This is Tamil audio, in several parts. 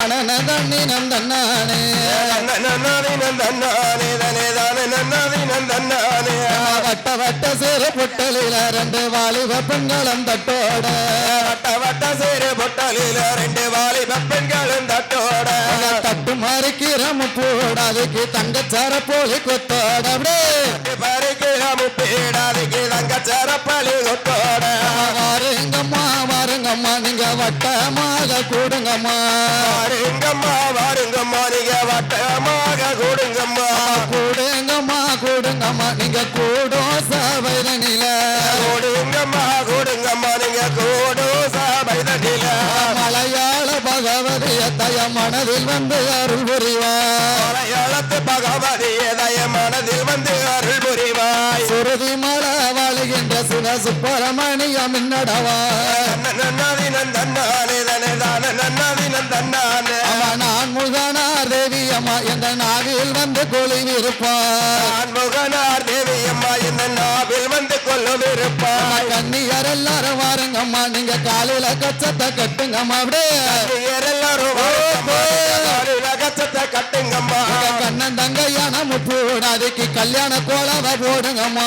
தண்ணி நந்தன்னானே. நன்னானே நன்னானே தனே தானே நன்னானே நன்னானே வட்ட வட்ட சேரு பொட்டலில ரெண்டு வாலிப பெண்களும் தட்டோட. வட்ட வட்ட சேரு பொட்டலில ரெண்டு வாலிப பெண்களும் தட்டோட. தட்டு மறுக்கிற போட அதுக்கு தங்கச்சார போலி கொத்தோட. அப்படியே. பறிக்கிற முப்பீடாதிக்கு தங்க சரப்பலி வட்டமாக கூடுங்கம்மா. வாருங்கம்மா வாருங்கம்மா நீங்க வட்டமாக கூடுங்கம்மா. கூடுங்கம்மா கூடுங்கம்மா நீங்க கூடும் சபைதனில கூடுங்கம்மா கூடுங்கம்மா நீங்க கூடும் சபைதனில மலையாள பகவதிய தய மனதில் வந்து அருள் புரிவார். மலையாளத்து பகவதி சுப்பரமணியம் மின்னடவா நன்னாதி நந்தானே தனே தானே நன்னாதி நந்தானே நாவில் வந்து கொழுவிருப்பார் ஆண்முகனார் தேவி அம்மா இந்த நாவில் வந்து கொள்ளுவிருப்பாய் கண்ணியர் எல்லாரும் வாருங்கம்மா நீங்க காலையில கச்சத்தை கட்டுங்கம்மா அப்படியே. எல்லாரும் கச்சத்தை கட்டுங்கம்மா. கண்ணன் தங்கையான முப்பூடாதிக்கு கல்யாண கோலவ போடுங்கம்மா.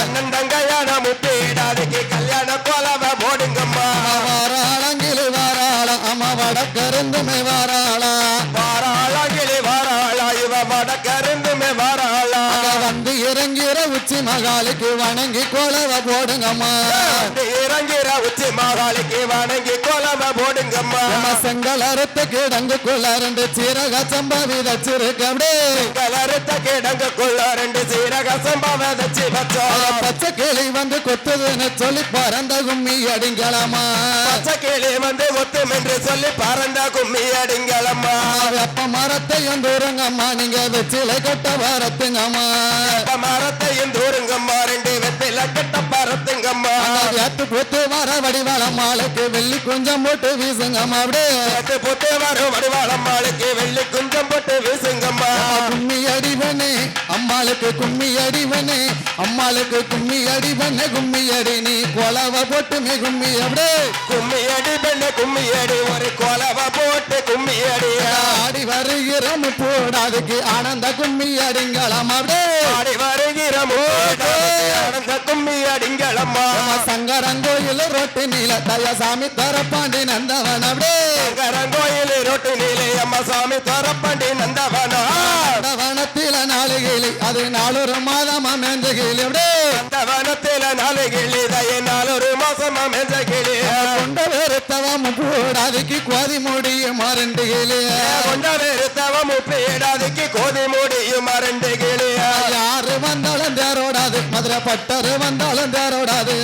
அண்ணன் தங்கையான முப்பீடாதிக்கு கல்யாண கோலவ போடுங்கம்மா. வாராளங்கிலி வாராளம் அம்மா வடக்கருந்துமே வாராளா இறங்கிற உச்சி மகாலுக்கு வணங்கி கோலவ போடுங்கம்மா. இறங்கிற உச்சி மாகாளிக்கு வணங்கி கோலவ போடுங்கம்மா. நம்ம செங்கல் அறுத்து கிடங்குக்குள்ள ரெண்டு சீரக சம்பா விதச்சிருக்க அப்படியே கலருத்த கிடங்குக்குள்ள ரெண்டு சீரக சம்பவ வச்சு வச்சோம். பச்சை கிளி வந்து கொத்துதுன்னு சொல்லி பறந்த கும்மி அடிங்களாமா பச்சை கிளி வந்து ஒத்தும் என்று சொல்லி பறந்த கும்மி அடிங்களம்மா. வெப்ப மரத்தையும் தூரங்கம்மா நீங்க வெச்சிலை கட்ட வரத்துங்கம்மா. மரத்தையும் தூருங்கம்மா ரெண்டு வெத்தில கட்ட பறத்துங்கம்மா வேத்து பூத்து வர வடிவாளம்மாளுக்கு வெள்ளி குஞ்சம் போட்டு வீசுங்கம்மா அப்படியே. நேத்து புத்து வரும் வடிவாளம்மாளுக்கு வெள்ளி குஞ்சம் போட்டு வீசுங்கம்மா. கும்மி அடிவனே அம்மாளுக்கு கும்மி அடிவனே அம்மாளுக்கு கும்மி அடிவனே கும்மி அடி நீ கொலவ போட்டுமே கும்மி அப்படியே. கும்மி அடி பெண்ணு கும்மி அடி ஒரு கொலவ போட்டு கும்மி அடி. ஆடி வருகிற முப்போடாதுக்கு ஆனந்த கும்மி அடிங்களாம் அப்படியே. ஆடி வருகிற மூட ஆனந்த கும்மி அடிங்களம்மா. சங்கரங்கோயில் ரொட்டு நீல தயசாமி தரப்பாண்டி நந்தவன் அப்படியே. கரங்கோயில் ரொட்டு நீலே அம்மா சாமி தரப்பண்டி நந்தவனா. அது நாலொரு மாதமா மேஞ்ச கிளி அந்த வனத்தில நாலு கிளி நாலொரு மாசமா மெஞ்ச கிளி கொண்ட வெறுத்தவம் கூடாதுக்கு கோதி முடியும் மரண்டு கிளி கொண்ட வெறுத்தவ முப்பீடாதிக்கு கோதி முடியும் ரெண்டு கிளி யாரு வந்தாலும் தேரோடாது மதுரை பட்டரு வந்தாலும் தேரோடாது.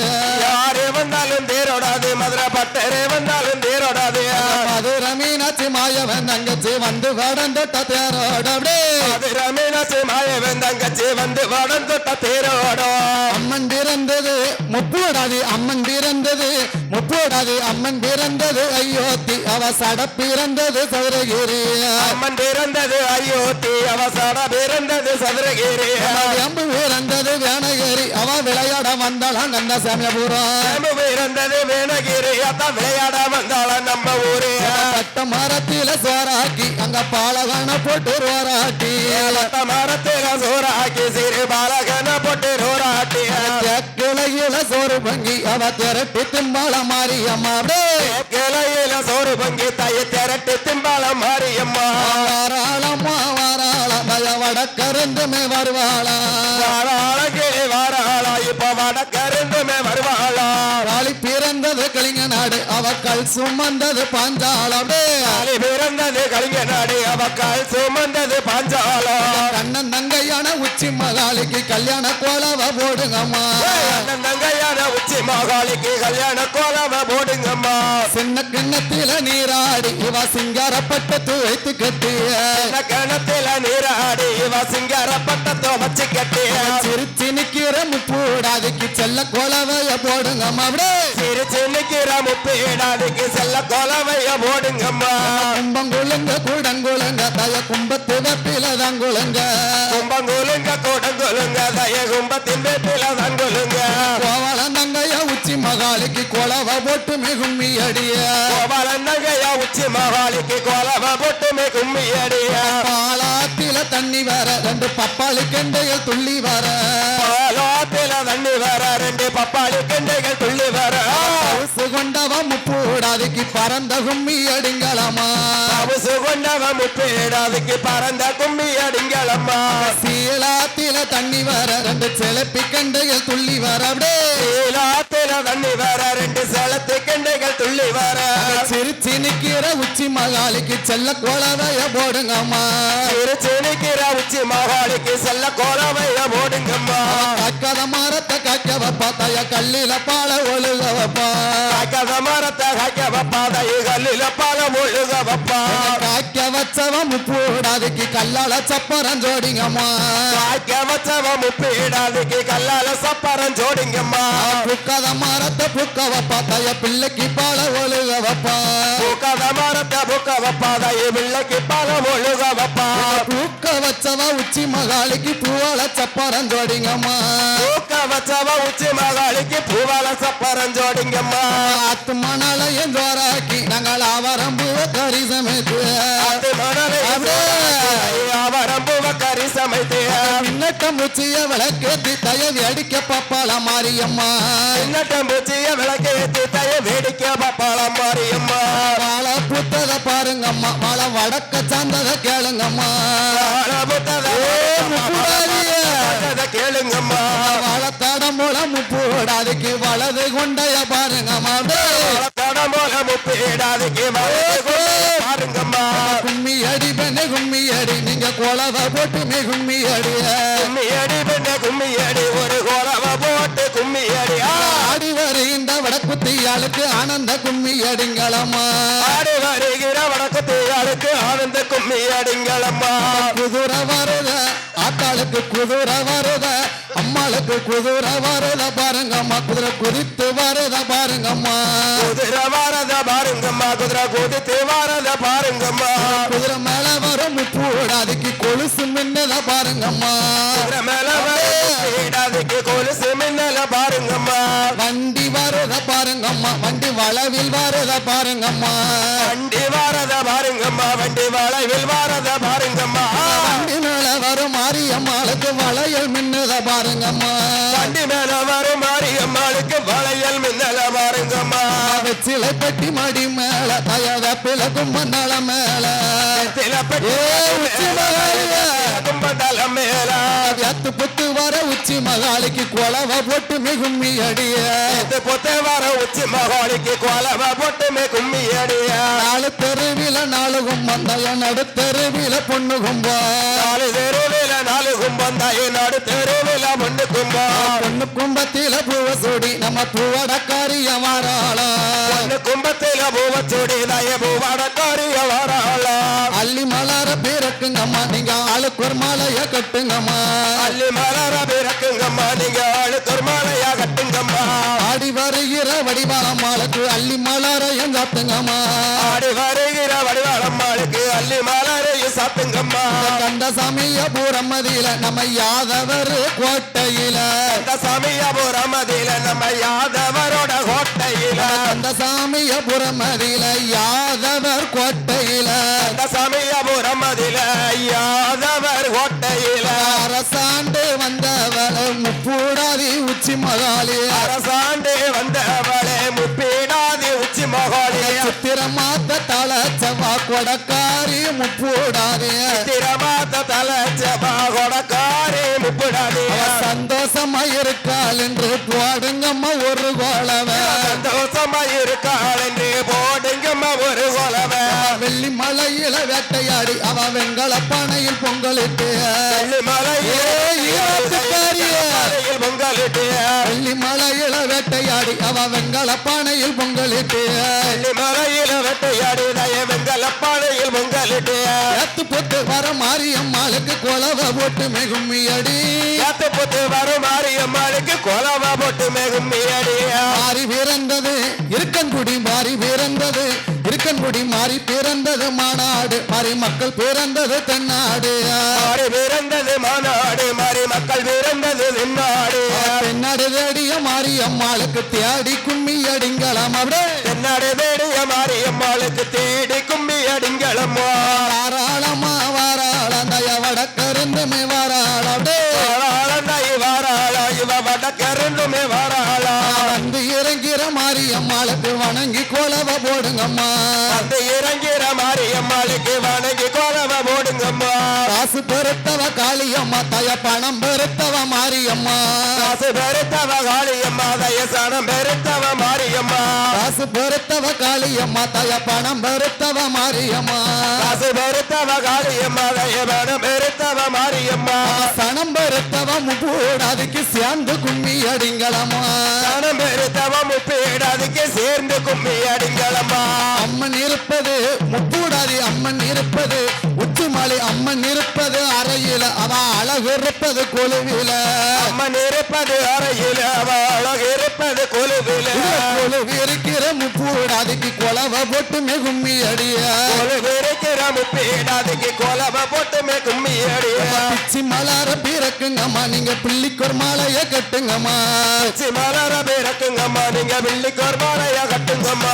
யாரு வந்தாலும் தேரோடாது மதுரை பட்டரே வந்தாலும் தேரோடாது மதுரை மீனாட்சி மாயவன் தங்கச்சி வந்து வடந்தொட்ட தேரோட அப்படியே அது ரமீனாட்சி மாயவன் தங்கச்சி வந்து வடம் தொட்ட தேரோடோ. அம்மன் பிறந்தது முப்போடாது அம்மன் பிறந்தது முப்போடாது அம்மன் பிறந்தது ஐயோத்தி அவ சட பிறந்தது சதுரகிரி. அம்மன் பிறந்தது அயோத்தி அவசர பிறந்தது சதுரகிரி. வந்தாளாம் கந்த சமயபுரம் அம்பு பிறந்தது வேணகிரி அதான் விளையாட வந்தாள நம்ம ஊரு. பட்ட மரத்தில சோறாக்கி அங்க பாலகான போட்டு ரோராட்டி பட்ட மரத்தில சோறாக்கி சிறு பாலகன போட்டு ரோராட்டி கிளையில சோறு பங்கி அவ திரட்டி திம்பாள மாறி அம்மா கிளையில சோறு பங்கி தாயை திரட்டு திம்பாலம் மாரியம்மா. வாராளம்மா வாராளம் வடக்கருந்துமே வருவாளா? வாராள கிளி வாராளா இப்ப வடக்கருந்துமே வருவாளா? காளி பிறந்தது கலிங்க நாடு அவ கல் சுமந்தது பாஞ்சாள் அப்படியே காளி பிறந்தது கலிங்க நாடு அவக்கால் சுமந்தது பாஞ்சாலம் கண்ணன் தங்கையான உச்சி மகாலிக்கு கல்யாண கோலவ போடுங்கம்மா. அண்ணன் தங்கையான உச்சி மாகாளிக்கு கல்யாண கோலம போடுங்கம்மா. சின்ன கிண்ணத்தில நீராடி இவ சிங்காரப்பட்டு துவைத்து கட்டிய. இந்த கிணத்துல நீராடி இவ சிங்காரப்பட்ட துவச்சு கட்டி சிரிச்சு நிக்கிற முப்பூடாதுக்கு செல்ல கோலவைய போடுங்கம்மா அப்படியே சிரிச்சு நிக்கிற முப்பீடாதிக்கு செல்ல கோலமைய போடுங்கம்மா. கும்பங்குழுங்க கூடங்குழுங்க தய கும்பத்து வெப்பில தங்குழுங்க கும்பங்குலுங்க கூடங்குலுங்க தய கும்பத்தின் வேப்பில மகாலிக்கு கோலவ போட்டு மிகும்மி அடிய கோபாலன் தங்கையா உச்சி மாகாளிக்கு கோலம கொலவ போட்டுமே கும்மி அடியா பாலாத்தில தண்ணி வர ரெண்டு பப்பாளி கெண்டைகள் துள்ளி வர. பாலாத்தில தண்ணி வர ரெண்டு பப்பாளி கெண்டைகள் துள்ளி வர. முப்பூடாதுக்கு பறந்த கும்மி அடிங்களாமா அவசு கொண்டவ முப்பேடு அதுக்கு பறந்த கும்மி அடிங்களம்மா. சீலாத்தில தண்ணி வர ரெண்டு செலப்பி கெண்டைகள் துள்ளி வர அப்படியே. சீலாத்தில தண்ணி வர ரெண்டு செலத்து கெண்டைகள் துள்ளி வர. சிரிச்சு நிக்கிற உச்சி மகாலிக்கு செல்ல குழவைய போடுங்கம்மா. சிரிச்சு நிக்கிற உச்சி மகாளிக்கு செல்ல கோலவைய போடுங்கம்மா ஒழுக வைப்பா காய்க்காத மரத்தை காய்க்க வைப்பா தை கல்லில பால முழுக வைப்பா காய்க்க வச்சவன் முப்பூடாதுக்கு கல்லால சப்பரம் ஜோடிங்கம்மா. காய்க்க வச்சவ முப்பீடாதுக்கு கல்லால சப்பரம் ஜோடிங்கம்மா. புக்காத மரத்தை புக்க வைப்பா தாய பிள்ளைக்கு பால ஒழுக வைப்பா பூக்காத மரத்தை பூக்க வைப்பா தை பிள்ளைக்கு பால முழுக வைப்பா பூக்க வச்சவ உச்சி மகாலிக்கு பூவால சப்பரம் ஜோடிங்கம்மா. பூக்க வச்சவ உச்சி மகாளிக்கு பூவால சப்பரம் ஜோடிங்கம்மா ஆத்து மணலையும் ஜோராக்கி நாங்கள் அவரம்புவ கறி சமைத்து அது மணலை அவரம்புவ கறி சமைத்து பின்னட்ட முச்சிய விளக்கேத்தி தயவி அடிக்க பப்பாள மாரியம்மா. சின்னட்டம்பூச்சிய விளக்கேத்தி தய வேடிக்கை பப்பாளம் மாரியம்மா. வாழ புத்தத பாருங்கம்மா வாழ வடக்க சார்ந்தத கேளுங்கம்மா. வாழ. புத்தத கேளுங்கம்மா. வாழ தடம் மூல முப்பூடாதுக்கு வலது கொண்டைய பாருங்கம்மா அப்படியே. தடமோல முப்பீடாதுக்கு வலது பாருங்கம்மா கும்மி அடி பெண்ணே கும்மி அடி. நீங்க குழவ போட்டுமே கும்மி அடி. கும்மி அடி பெண்ண கும்மி அடி. ஒரு கோலவ போட்டு கும்மி அடி. ஆடி வருகின்ற வடக்குத்தியாளுக்கு ஆனந்த கும்மி அடிங்களம்மா. ஆடி வருகிற வடக்கு தீயாளுக்கு ஆனந்த கும்மி அடிங்களம்மா. குதிரை வருத? ஆத்தாளுக்கு குதிரை வருத? அம்மாளுக்கு குதிரை வருத? பாருங்கம்மா குதிரை குதித்து வருத பாருங்கம்மா. குதிரை வாரத பாருங்கம்மா குதிரை குதித்து வாரத பாருங்கம்மா. குதிரை மேல வரும் முப்பூடாதுக்கு கொலுசு மின்னத பாருங்கம்மா. குதிரை மேல வீடாதுக்கு கொலுசு மின்னல பாருங்கம்மா. வண்டி பாருங்கம்மா வண்டி வளவில் வருத பாருங்கம்மா. வண்டி வாரத பாருங்கம்மா வண்டி வளைவில் வாரத பாருங்கம்மா. வண்டி மேல வரும் மாரியம்மாளுக்கு வளையல் மின்னத பாருங்கம்மா. வண்டி மேல வரும் மாரியம்மாளுக்கு வளையல் மின்னல பாருங்கம்மா. வெச்சிலை பெட்டி மடி மேல தயத பிளக்கும் மண்டல மேல. திலப்பட்டி ஏ, கும்பதல மேல எத்து புத்து வர உச்சி மகாலிக்கு குழவ போட்டு மிகும்மி அடிய இது பொத்த வர உச்சி மகாளிக்கு கோலவ போட்டுமே கும்மி அடிய நாலு தெருவில நாலு கும்பந்தய நடு தெருவில பொண்ணு கும்பா நாலு தெருவில நாலு கும்பம் தாய் நாடு தெருவில பொண்ணு கும்பம் பொண்ணு கும்பத்தில பூவ சூடி நம்ம பூவடக்காரிய மாறாளா பொண்ணு கும்பத்தில பூவச்சூடி தாய பூவாடக்காரிய வராள. அள்ளி மலர பிறக்குங்கம்மா நீங்க ஆளுக்கு ஒரு மாலைய கட்டுங்கம்மா. அள்ளி மலர பிறக்குங்கம்மா நீங்க ஆளுக்கு ஒரு மாலையா கட்டுங்கம்மா. ஆடி வருகிற வடிவாளம்மாளுக்கு அள்ளி மலரையும் சாத்துங்கம்மா. ஆடி வருகிற வடிவாளம்மாளுக்கு அள்ளி மலரையும் சாத்துங்கம்மா. கண்ட சமய பூரம்மதியில நம்ம யாதவர் கோட்டையில. அந்த சமயபுரம் அதில நம்ம யாதவரோட கோட்டையில. கண்ட சாமிய புறமதியில யாதவர் கோட்டையில. அந்த சமயபுரம் அதில யாதவர் கொடக்காரி முப்பூடாதி. திரமாத்த தலைச்சபா கொடக்காரி முப்பிடாதி. சந்தோஷமா இருக்காள் என்று போடுங்கம்மா ஒரு கோலவ சந்தோஷமா இருக்காள் வேட்டையாடி அவ வெங்கல பானையில் பொங்கலிட்டு. வெள்ளி மலையே ஈரத்துக்காரியே. பொங்கலிட்டு. வெள்ளி மலையில வேட்டையாடி அவ வெங்கல பானையில் பொங்கலிட்டு. வெள்ளி மலையில வெட்டையாடி தய வெங்கல பானையில் பொங்கலிட்டு. ஏத்து பொத்து வர மாரியம்மாளுக்கு கொலவ போட்டு மிகும்மி அடி காத்து புத்து வரும் மாரியம்மாளுக்கு கொலவா போட்டு மெகும்மி அடியா மாறி பிறந்தது இருக்கன்குடி மாறி பிறந்தது. இருக்கன்குடி மாறி பிறந்தது மாநாடு மாறி மக்கள் பிறந்தது தென்னாடு. மாறி பிறந்தது மாநாடு மாறி மக்கள் பிறந்தது பெண்ண தென்னாடு தேடிய மாரியம்மாளுக்கு தேடி கும்மி அடிங்களாம் அப்படியே தென்னாடு தேடிய மாரியம்மாளுக்கு தேடி கும்மி அடிங்களம்மா பெருத்தவ காளியம்மா தய பணம் பெருத்தவ மாரியம்மா. காசு பெருத்தவ காளியம்மா தயசனம் பெருத்தவ மாரியம்மா. காசு பெருத்தவ காளியம்மா தய பணம் பெருத்தவ மாரியம்மா. காசு பெருத்தவ காளியம்மா தயபனம் பெருத்தவ மாரியம்மா. சனம் பெருத்தவ முப்பூட அதுக்கு சேர்ந்து கும்மி அடிங்களம்மா. சனம் பெருத்தவ முப்பீடு அதுக்கு சேர்ந்து கும்மி அடிங்களம்மா. அம்மன் இருப்பது முப்பூடாதி அம்மன் இருப்பது உச்சிமலை அம்மன் இருப்பது அறையில அவ அழகு இருப்பது கொலுவில அம்மன் இருப்பது அறையில் அவ அழகு இருப்பது கொலுவில கொலுவி இருக்கிற முப்பூடாதிக்கு கொலவ போட்டுமே கும்மி அடிய கொலுவு இருக்கிற முப்பீடு அதுக்கு கொலவ போட்டுமே கும்மி அடிய பிச்சி மலர பிறக்குங்கம்மா நீங்க பிள்ளிக்கொரு மாலைய கட்டுங்கம்மா. உச்சி மலர பிறக்குங்கம்மா நீங்க வில்லிக்கோர் மாலையா கட்டுங்கம்மா.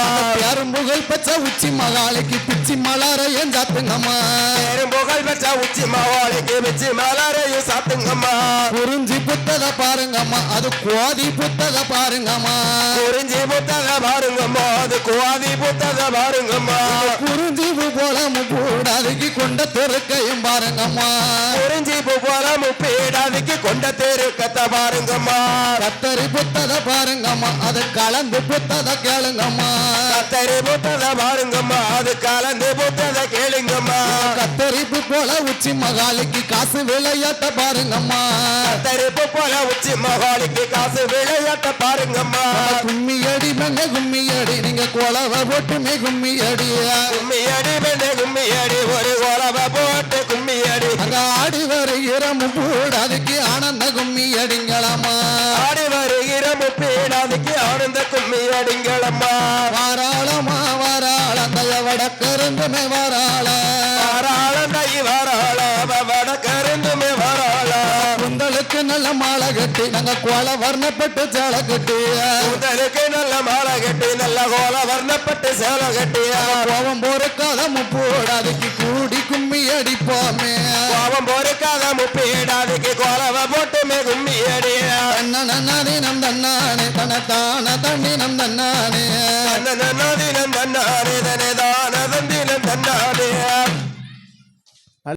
புகழ் பச்ச உச்சி மகாலைக்கு பிச்சி மலர ஏன் சாத்துங்கம்மா. பேரும் புகழ் பெற்ற உச்சி மாவாளிக்கு வச்சு மலரையும் சாத்துங்கம்மா. குறிஞ்சி புத்தத பாருங்கம்மா அது கோதி புத்தத பாருங்கம்மா. குறிஞ்சி புத்தக பாருங்கம்மா அது குவாதி புத்தக பாருங்கம்மா. குறிஞ்சி பூ போல முப்பூடாதிக்கு கொண்ட தெருக்கையும் பாருங்கம்மா. குறிஞ்சி பூ போல முப்பீடு அதுக்கு கொண்ட தெருக்கத்தை பாருங்கம்மா. கத்தரி புத்தத பாருங்கம்மா அது கலந்து புத்தத கேளுங்கம்மா. கத்தரி புத்தத பாருங்கம்மா அது கலந்து புத்தத கேளுங்கம்மா. கத்தரிப்பு போல உச்சி மகாலிக்கு காசு விளையாட்ட பாருங்கம்மா. கத்தரி பூ போல உச்சி மகாலிக்கு காசு விளையாட்ட பாருங்கம்மா. கும்மி அடி மெங்க கும்மி அடி நீங்க கொலவ போட்டுமே கும்மி அடியா கும்மி அடி வடக்கருந்துமே வாராள. வாராளை வாராள வட கருந்துமே வாராள. குந்தலுக்கு நல்ல மாலை கட்டி நாங்க கோல வர்ணப்பட்டு சேலை கட்டி. முதலுக்கு நல்ல மாலை கட்டி நல்ல கோல வர்ணப்பட்டு சேலை கட்டி. கோவம் பொறுக்காத முப்பூடு அதுக்கு கூடி கும்மி அடிப்போமே. கோபம் பொறுக்காத முப்பீடு அதுக்கு கோலவ போட்டுமே கும்மி அடி. தன்னே நம் தன்னானே தனத்தான தண்ணி நம் தன்னானே. தன்னதினம் தன்னாரே தனே Sabe, é.